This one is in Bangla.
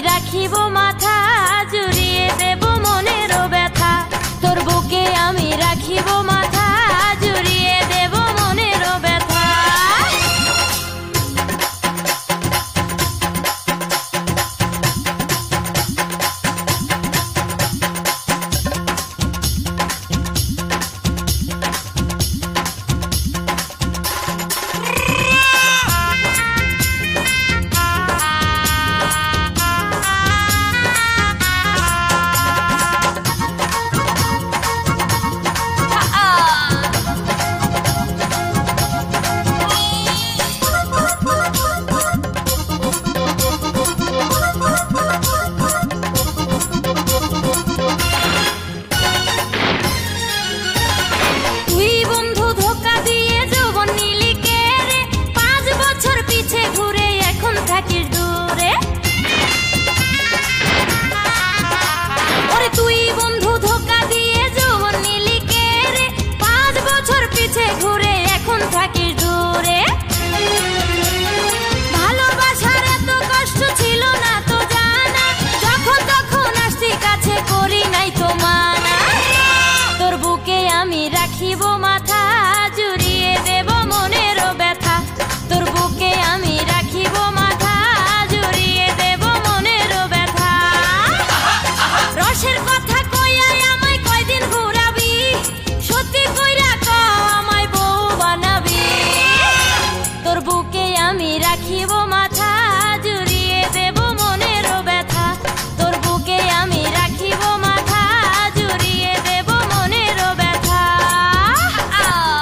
রাখিব মাথা জুড়িয়ে দেব মনেরও ব্যথা। তোর বুকে আমি রাখিব মাথা। আমি রাখিব মা